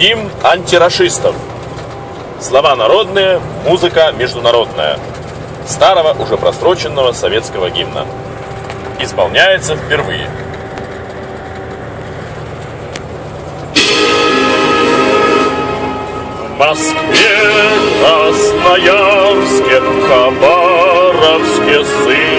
Гимн антирашистов. Слова народные, музыка международная. Старого, уже простроченного советского гимна. Исполняется впервые. В Москве, Красноярске, Хабаровске, Сызрани,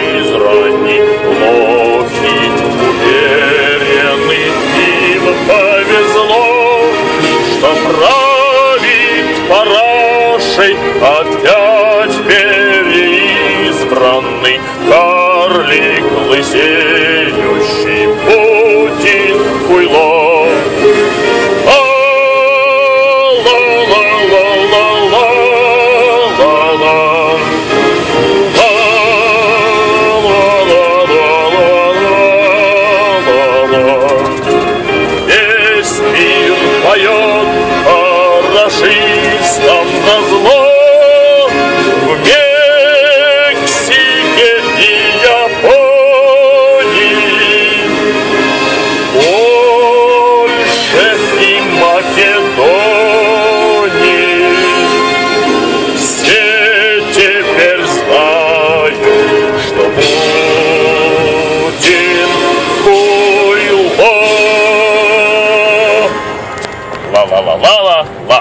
парашей опять переизбранный карлик лысеющий Путин хуйло. Македонии. Все теперь знают, что Путин хуйло Ла-ла-ла-ла-ла-ла